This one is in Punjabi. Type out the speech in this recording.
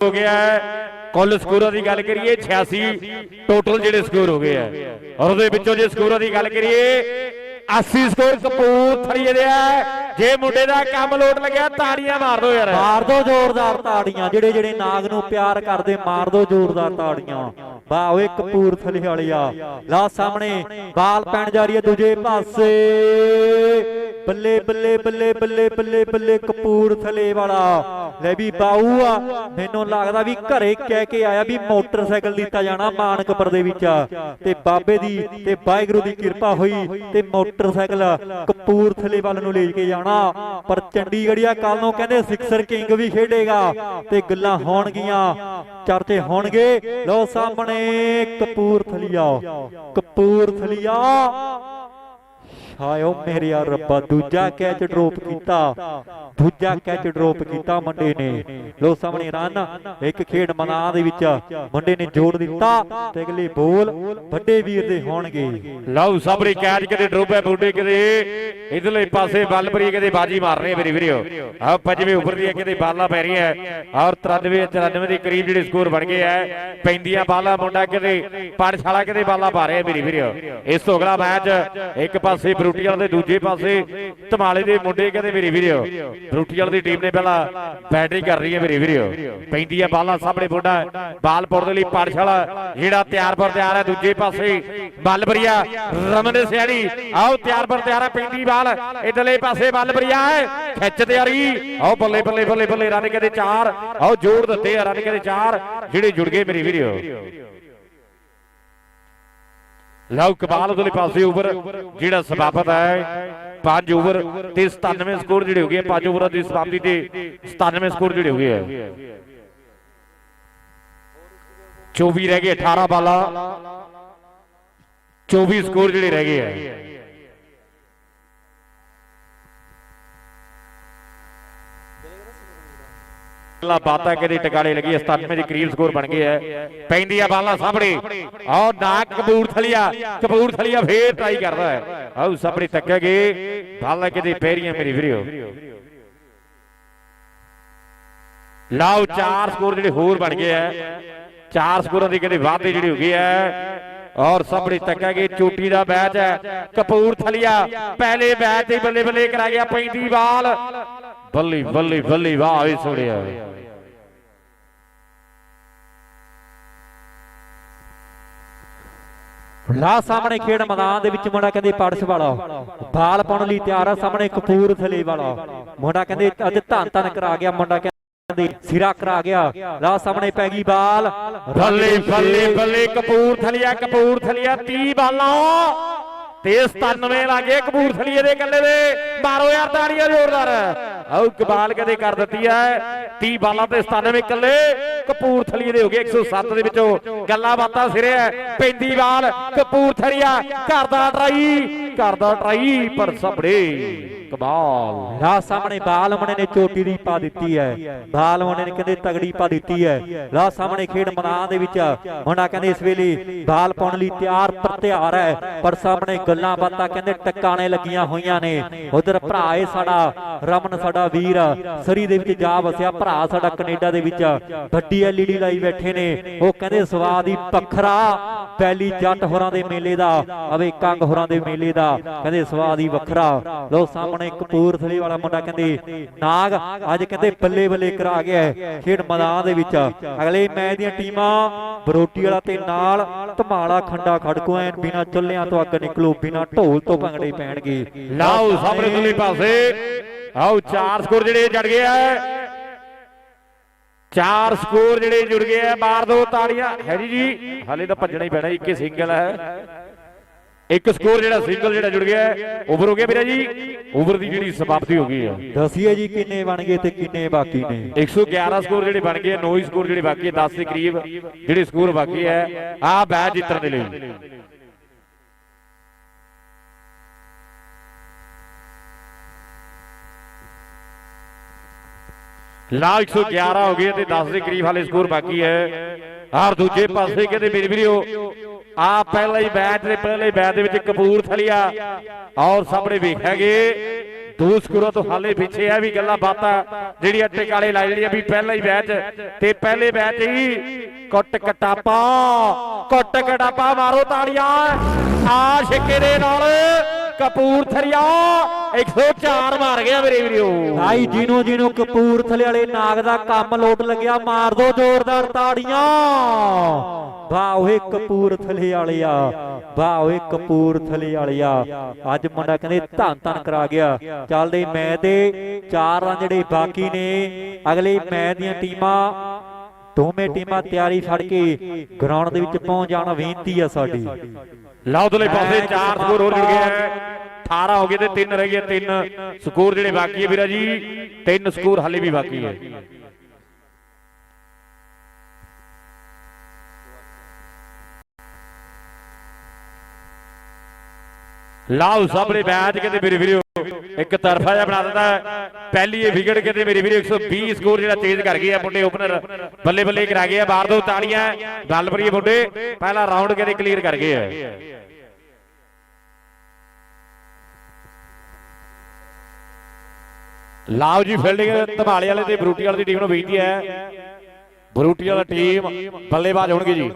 ਹੋ ਗਿਆ ਹੈ। ਕੁੱਲ ਸਕੋਰਾਂ ਦੀ ਗੱਲ ਕਰੀਏ 86 ਟੋਟਲ ਜਿਹੜੇ ਸਕੋਰ ਹੋ ਗਏ ਆ ਔਰ ਉਹਦੇ ਵਿੱਚੋਂ ਜੇ ਸਕੋਰਾਂ ਦੀ ਗੱਲ ਕਰੀਏ 80 ਸਕੋਰ ਕਪੂਰਥਲੇ ਦੇ ਆ, ਜੇ ਮੁੰਡੇ ਦਾ ਕੰਮ ਲੋਟ ਲੱਗਿਆ, ਤਾੜੀਆਂ ਮਾਰ ਦੋ ਯਾਰ। ਮਾਰ ਦੋ ਜ਼ੋਰਦਾਰ ਤਾੜੀਆਂ, ਜਿਹੜੇ ਜਿਹੜੇ ਨਾਗ ਨੂੰ ਪਿਆਰ ਕਰਦੇ, ਮਾਰ ਦੋ ਜ਼ੋਰਦਾਰ ਤਾੜੀਆਂ। ਵਾਹ ਓਏ ਕਪੂਰਥਲੇ ਵਾਲਿਆ ਲਾ ਸਾਹਮਣੇ, ਬਾਲ ਪੈਣ ਜਾ ਰਹੀ ਹੈ ਦੂਜੇ ਪਾਸੇ। ਬੱਲੇ ਬੱਲੇ ਬੱਲੇ ਬੱਲੇ ਬੱਲੇ ਬੱਲੇ ਕਪੂਰਥਲੇ ਵਾਲਾ। ਲੈ ਵੀ ਬਾਊ ਆ। ਮੈਨੂੰ ਲੱਗਦਾ ਵੀ ਘਰੇ ਕਹਿ ਕੇ ਆਇਆ ਵੀ ਮੋਟਰਸਾਈਕਲ ਦਿੱਤਾ ਜਾਣਾ ਮਾਨਕਪੁਰ ਦੇ ਵਿੱਚ। ਤੇ ਬਾਬੇ ਦੀ ਤੇ ਵਾਹਿਗੁਰੂ ਦੀ ਕਿਰਪਾ ਹੋਈ ਤੇ ਮੋਟਰਸਾਈਕਲ ਕਪੂਰਥਲੇ ਵੱਲ ਨੂੰ ਲੈ ਕੇ ਜਾਣਾ। ਪਰ ਚੰਡੀਗੜ੍ਹੀਆ ਕੱਲ ਨੂੰ ਕਹਿੰਦੇ ਸਿਕਸਰ ਕਿੰਗ ਵੀ ਖੇਡੇਗਾ ਤੇ ਗੱਲਾਂ ਹੋਣਗੀਆਂ, ਚਰਚੇ ਹੋਣਗੇ। ਲੋ ਸਾਹਮਣੇ ਕਪੂਰਥਲੀਆ ਕਪੂਰਥਲੀਆ। ਹਾਇਓ ਮੇਰੇ ਰੱਬਾ, ਦੂਜਾ ਕੈਚ ਡ੍ਰੌਪ ਕੀਤਾ। ਦੂਜਾ ਕੈਚ ਡ੍ਰੌਪ ਕੀਤਾ ਮੁੰਡੇ ਨੇ। ਲੋ ਸਾਹਮਣੇ ਰਨ, ਇੱਕ ਖੇਡ ਮੈਦਾਨ ਦੇ ਵਿੱਚ ਮੁੰਡੇ ਨੇ ਜੋੜ ਦਿੱਤਾ ਤੇ ਅਗਲੇ ਬੋਲ ਵੱਡੇ ਵੀਰ ਦੇ ਹੋਣਗੇ। ਲਓ ਸਾਬਰੀ ਕੈਚ ਕਦੇ ਡਰੋਬੇ ਬੁੱਢੇ ਕਦੇ ਇਧਰਲੇ ਪਾਸੇ ਬੱਲ ਭਰੀ ਕਦੇ ਬਾਜੀ ਮਾਰ ਰਹੇ ਮੇਰੀ ਵੀਰੋ। ਆ ਪੰਜਵੇਂ ਉੱਪਰ ਦੀ ਕਿਤੇ ਬਾਲਾਂ ਪੈ ਰਹੀਆਂ ਔਰ 93 94 ਦੇ ਕਰੀਬ ਜਿਹੜੇ ਸਕੋਰ ਬਣ ਗਏ ਆ, ਪੈਂਦੀਆਂ ਬਾਲਾਂ ਮੁੰਡਾ ਕਿਤੇ, ਪਾਠਸ਼ਾਲਾ ਕਿਤੇ ਬਾਲਾਂ ਪਾ ਰਿਹਾ ਮੇਰੀ ਵੀਰੋ। ਇਸ ਤੋਂ ਅਗਲਾ ਮੈਚ ਇੱਕ ਪਾਸੇ ਬਰੂਟੀ ਵਾਲੇ ਦੇ ਦੂਜੇ ਪਾਸੇ ਧਮਾਲੇ ਦੇ ਮੁੰਡੇ ਕਹਿੰਦੇ ਮੇਰੀ ਵੀਰੋ ਬਰੂਟੀ ਵਾਲੇ ਦੀ ਟੀਮ ਨੇ ਪਹਿਲਾਂ ਬੈਟਿੰਗ ਕਰ ਰਹੀ ਹੈ ਮੇਰੀ ਵੀਰੋ ਪੈਂਦੀਆਂ ਬਾਲਾਂ ਸਾਹਮਣੇ ਮੁੰਡਾ, ਬਾਲ ਦੇ ਲਈ ਪਾਠਸ਼ਾਲਾ ਜਿਹੜਾ ਤਿਆਰ ਪਰ ਤਿਆਰ ਹੈ, ਦੂਜੇ ਪਾਸੇ ਬੱਲ ਬਰੀਆ ਰਮਨ ਸਿਆੜੀ ਆਓ, ਤਿਆਰ ਪਰ ਤਿਆਰ ਹੈ, ਪੈਂਦੀ ਬਾਲ। ਇਧਰਲੇ ਪਾਸੇ ਬੱਲ ਬਰੀਆ ਹੈ, ਖਿੱਚ ਤਿਆਰੀ ਆਓ, ਬੱਲੇ ਬੱਲੇ ਬੱਲੇ ਬੱਲੇ ਰਨ ਕਹਿੰਦੇ ਚਾਰ। ਆਓ ਜੋੜ ਦਿੱਤੇ ਆ ਰਨ ਕਹਿੰਦੇ ਚਾਰ। ਜਿਹੜੇ ਜੁੜ ਗਏ, ਮੇਰੀ ਵੀਰੋ ਲਓ ਕਬਾਲ ਉਹਦੇ ਪਾਸੇ ਓਵਰ, ਜਿਹੜਾ ਸਮਾਪਤ ਹੈ 5 ਓਵਰ ਤੇ 97 ਸਕੋਰ ਜਿਹੜੇ ਹੋ ਗਏ 5 ਓਵਰਾਂ ਦੀ ਸਮਾਪਤੀ ਤੇ 97 ਸਕੋਰ ਜਿਹੜੇ ਹੋ ਗਏ ਹੈ 24 ਰਹਿ ਗਏ 18 ਬਾਲਾਂ 24 ਸਕੋਰ ਜਿਹੜੇ ਰਹਿ ਗਏ ਹੈ ਲਾ ਬਾਤਾਂ ਕਿਤੇ ਟਿਕਾਣੇ ਲੱਗੀ 97 ਦੇ ਕਰੀਬ ਸਕੋਰ ਬਣ ਗਏ ਹੈ ਪੈਂਦੀ ਆ ਬਾਲਾਂ ਸਾਹਮਣੇ ਆਹ ਨਾ ਕਪੂਰਥਲੀਆ ਕਪੂਰਥਲੀਆ ਫੇਰ ਟਰਾਈ ਕਰਦਾ ਹੈ ਆਹ ਸਾਹਮਣੇ ਤੱਕੇਗੇ ਬਾਲਾਂ ਕਿਤੇ ਪੈਰੀਆਂ ਮੇਰੀ ਵੀਰੋ ਲਾਓ ਚਾਰ ਸਕੋਰ ਜਿਹੜੇ ਹੋਰ ਬਣ ਗਏ ਹੈ ਚਾਰ ਸਕੋਰਾਂ ਦੀ ਕਿਤੇ ਵਾਧੇ ਜਿਹੜੇ ਹੋ ਗਏ ਹੈ ਔਰ ਸਾਹਮਣੇ ਤੱਕਾਂਗੇ ਚੋਟੀ ਦਾ ਮੈਚ ਹੈ ਕਪੂਰਥਲੀਆ ਪਹਿਲੇ ਮੈਚ ਤੇ ਬੱਲੇ ਬੱਲੇ ਕਰਾ ਗਿਆ ਪੈਂਦੀ ਬਾਲ ਬੱਲੀ ਬੱਲੀ ਬੱਲੀ ਵਾਹ ਵੀ ਸੋੜਿਆ ਲਾ ਸਾਹਮਣੇ ਖੇਡ ਮੈਦਾਨ ਦੇ ਵਿੱਚ ਮੁੰਡਾ ਕਹਿੰਦੇ ਪੜਸ ਵਾਲਾ। ਬਾਲ ਪਾਉਣ ਲਈ ਤਿਆਰ ਆ ਸਾਹਮਣੇ ਕਪੂਰਥਲੇ ਵਾਲਾ। ਮੁੰਡਾ ਕਹਿੰਦੇ ਅੱਜ ਧੰਨ ਧੰਨ ਕਰਾ ਗਿਆ ਮੁੰਡਾ ਕਹਿੰਦੇ ਸਿਰਾ ਕਰਾ ਗਿਆ। ਲਾ ਸਾਹਮਣੇ ਪੈ ਗਈ ਬਾਲ। ਬੱਲੇ ਬੱਲੇ ਬੱਲੇ ਕਪੂਰਥਲੀਆ ਕਪੂਰਥਲੀਆ 30 ਬਾਲਾਂ। ਤੇ 97 ਲਾਗੇ ਕਪੂਰਥਲੀਏ ਦੇ ਕੱਲੇ ਦੇ। ਮਾਰੋ ਯਾਰ ਤਾੜੀਆਂ ਜ਼ੋਰਦਾਰ। ਆਓ ਕਬਾਲ ਕਦੇ ਕਰ ਦਿੱਤੀ ਹੈ। 30 ਬਾਲਾਂ ਤੇ 97 ਕੱਲੇ ਕਪੂਰਥਲੀਏ ਦੇ ਹੋ ਗਏ 107 ਦੇ ਵਿੱਚੋਂ। ਗੱਲਾਂ ਬਾਤਾਂ ਸਿਰੇ ਹੈ। ਪੈਂਦੀ ਬਾਲ ਕਪੂਰਥਲੀਆ। ਕਰਦਾ ਟਰਾਈ। ਕਰਦਾ ਟਰਾਈ ਪਰ ਸਭੜੇ। ਕਮਾਲ। ਲਾ ਸਾਹਮਣੇ ਬਾਲ ਨੇ ਚੋਟੀ ਦੀ ਪਾ ਦਿੱਤੀ ਹੈ। ਬਾਲ ਨੇ ਕਹਿੰਦੇ ਤਗੜੀ ਪਾ ਦਿੱਤੀ ਹੈ। ਲਾ ਸਾਹਮਣੇ ਖੇਡ ਮੈਦਾਨ ਦੇ ਵਿੱਚ ਮੁੰਡਾ ਕਹਿੰਦੇ ਇਸ ਵੇਲੇ ਬਾਲ ਪਾਉਣ ਲਈ ਤਿਆਰ ਪਰ ਹੈ। ਪਰ ਸਾਹਮਣੇ ਗੱਲਾਂ ਬਾਤਾਂ ਕਹਿੰਦੇ ਟਿਕਾਣੇ ਲੱਗੀਆਂ ਹੋਈਆਂ ਨੇ। ਉਧਰ ਭਰਾ ਏ ਸਾਡਾ ਰਮਨ, ਸਾਡਾ ਵੀਰ ਸਰੀ ਦੇ ਵਿੱਚ ਜਾ ਵਸਿਆ। ਭਰਾ ਸਾਡਾ ਕੈਨੇਡਾ ਦੇ ਵਿੱਚ ਵੱਡੀ ਐਲਈਡੀ ਲਾਈ ਬੈਠੇ ਨੇ। ਉਹ ਕਹਿੰਦੇ ਸਵਾਦ ਹੀ ਵੱਖਰਾ ਪਹਿਲੀ ਜੱਟ ਹੋਰਾਂ ਦੇ ਮੇਲੇ ਦਾ, ਅਵੇ ਕੰਗ ਹੋਰਾਂ ਦੇ ਮੇਲੇ ਦਾ, ਕਹਿੰਦੇ ਸਵਾਦ ਹੀ ਵੱਖਰਾ। ਲੋ ਸਾਹਮਣੇ ਕਪੂਰਥਲੇ ਵਾਲਾ ਮੁੰਡਾ ਕਹਿੰਦੇ, ਨਾਗ, ਅੱਜ ਕਹਿੰਦੇ ਬੱਲੇ ਬੱਲੇ ਕਰਾ ਗਿਆ ਖੇਡ ਮੈਦਾਨ ਦੇ ਵਿੱਚ। ਅਗਲੇ ਮੈਚ ਦੀਆਂ ਟੀਮਾਂ, ਬਰੋਟੀ ਵਾਲਾ ਤੇ ਨਾਲ ਧਮਾਲਾ ਖੰਡਾ ਖੜਕੋ ਐਨ, ਬਿਨਾ ਚੁੱਲਿਆਂ ਤੋਂ ਅੱਗ ਨਿਕਲੋ, ਬਿਨਾ ਢੋਲ ਤੋਂ ਭੰਗੜੇ ਪੈਣਗੇ। ਲਾਓ ਸਾਹਮਣੇ ਪਾਸੇ। ਆਓ ਚਾਰ ਸਕੋਰ ਜਿਹੜੇ ਜੜ ਗਏ ਆ। ਚਾਰ ਸਕੋਰ ਜਿਹੜੇ ਜੁੜ ਗਏ ਆ ਮਾਰ ਦੋ ਤਾੜੀਆਂ। ਹੈਰੀ ਜੀ ਹਾਲੇ ਤਾਂ ਭੱਜਣਾ ਹੀ ਪੈਣਾ ਇੱਕ ਹੀ ਸਿੰਗਲ ਹੈ। ਇੱਕ ਸਕੋਰ ਜਿਹੜਾ ਸਿੰਗਲ ਜਿਹੜਾ ਜੁੜ ਗਿਆ ਓਵਰ ਹੋ ਗਿਆ ਵੀਰਾ ਜੀ। ਓਵਰ ਦੀ ਜਿਹੜੀ ਸਮਾਪਤੀ ਹੋ ਗਈ ਹੈ ਦੱਸੀਏ ਜੀ ਕਿੰਨੇ ਬਣ ਗਏ ਤੇ ਕਿੰਨੇ ਬਾਕੀ ਨੇ। 111 ਸਕੋਰ ਜਿਹੜੇ ਬਣ ਗਏ 9 ਸਕੋਰ ਜਿਹੜੇ ਬਾਕੀ ਹੈ 10 ਦੇ ਕਰੀਬ ਜਿਹੜੇ ਸਕੋਰ ਬਾਕੀ ਹੈ ਆ ਮੈਚ ਜਿੱਤਣ ਦੇ ਲਈ। ਲਾ 111 ਹੋ ਗਏ ਤੇ 10 ਦੇ ਕਰੀਬ ਹਾਲੇ ਸਕੋਰ ਬਾਕੀ ਹੈ। ਆਰ ਦੂਜੇ ਪਾਸੇ ਕਹਿੰਦੇ ਮੇਰੇ ਵੀਰੋ ਆ ਪਹਿਲਾ ਹੀ ਮੈਚ ਦੇ ਪਹਿਲੇ ਮੈਚ ਦੇ ਵਿੱਚ ਕਪੂਰਥਲੀਆ ਔਰ ਸਾਹਮਣੇ ਵੇਖਿਆਗੇ ਦੋ ਸਕੋਰਾਂ ਤੋਂ ਹਾਲੇ ਪਿੱਛੇ ਆ ਵੀ ਗੱਲਾਂ ਬਾਤਾਂ ਜਿਹੜੀਆਂ ਟਿਕਾਲੇ ਲਾਈ ਜਿਹੜੀਆਂ ਵੀ ਪਹਿਲਾ ਹੀ ਮੈਚ ਤੇ ਪਹਿਲੇ ਮੈਚ ਹੀ ਕੁੱਟ ਕਟਾਪਾ ਕੁੱਟ ਕਟਾਪਾ ਮਾਰੋ ਤਾੜੀਆਂ। ਆ ਛਿੱਕੇ ਦੇ ਨਾਲ ਕਪੂਰਥਲਿਆ। 104 ਮਾਰ ਗਿਆ ਮੇਰੇ ਵੀਰੋ। ਭਾਈ ਜਿਹਨੂੰ ਜਿਹਨੂੰ ਕਪੂਰਥਲੇ ਵਾਲੇ ਨਾਗ ਦਾ ਕੰਮ ਲੋਟ ਲੱਗਿਆ, ਮਾਰ ਦੋ ਜ਼ੋਰਦਾਰ ਤਾੜੀਆਂ। ਵਾਹ ਓਏ ਕਪੂਰਥਲੇ ਵਾਲਿਆ, ਵਾਹ ਓਏ ਕਪੂਰਥਲੇ ਵਾਲਿਆ। ਅੱਜ ਮੁੰਡਾ ਕਹਿੰਦੇ ਧੰਨ ਧੰਨ ਕਰਾ ਗਿਆ। ਚੱਲਦੇ ਮੈਚ ਦੇ ਚਾਰ ਰਨ ਜਿਹੜੇ ਬਾਕੀ ਨੇ। ਅਗਲੇ ਮੈਚ ਦੀਆਂ ਟੀਮਾਂ ਦੋਵੇਂ ਟੀਮਾਂ ਤਿਆਰੀ ਫੜ ਕੇ ਗਰਾਊਂਡ ਦੇ ਵਿੱਚ ਪਹੁੰਚ ਜਾਣਾ ਬੇਨਤੀ ਆ ਸਾਡੀ। ਲਓ ਦਲੇ ਪਾਸੇ ਚਾਰ ਸਕੋਰ ਹੋਰ ਜੁੜ ਗਏ ਹੈ। 18 ਹੋ ਗਏ ਤੇ 3 ਰਹਿ ਗਏ ਤਿੰਨ ਸਕੋਰ ਜਿਹੜੇ ਬਾਕੀ ਹੈ ਵੀਰਾ ਜੀ। ਤਿੰਨ ਸਕੋਰ ਹਾਲੇ ਵੀ ਬਾਕੀ ਹੈ। ਲਾਓ ਸਾਹਮਣੇ ਮੈਚ, ਕਹਿੰਦੇ ਮੇਰੇ ਵੀਰੋ, ਇੱਕ ਤਰਫਾ ਜਿਹਾ ਬਣਾ ਦਿੰਦਾ ਪਹਿਲੀ ਇਹ ਵਿਕਟ ਕਹਿੰਦੇ ਮੇਰੇ ਵੀਰੋ 120 ਸਕੋਰ ਜਿਹੜਾ ਤੇਜ਼ ਕਰ ਗਏ ਆ ਮੁੰਡੇ, ਓਪਨਰ ਬੱਲੇ ਬੱਲੇ ਕਰਾ ਗਏ ਆ ਬਾਹਰ ਦੋ ਤਾੜੀਆਂ ਗੱਲ ਭਰੀਏ ਮੁੰਡੇ, ਪਹਿਲਾ ਰਾਉਂਡ ਕਹਿੰਦੇ ਕਲੀਅਰ ਕਰ ਗਏ ਆ ਲਾਓ ਜੀ ਫੀਲਡਿੰਗ ਧਮਾਲੇ ਵਾਲੇ ਤੇ ਬਰੂਟੀ ਵਾਲੇ ਦੀ ਟੀਮ ਨੂੰ ਵੇਚਦੀ ਹੈ। ਬਰੂਟੀ ਵਾਲਾ ਟੀਮ ਬੱਲੇਬਾਜ਼ ਹੋਣਗੇ ਜੀ।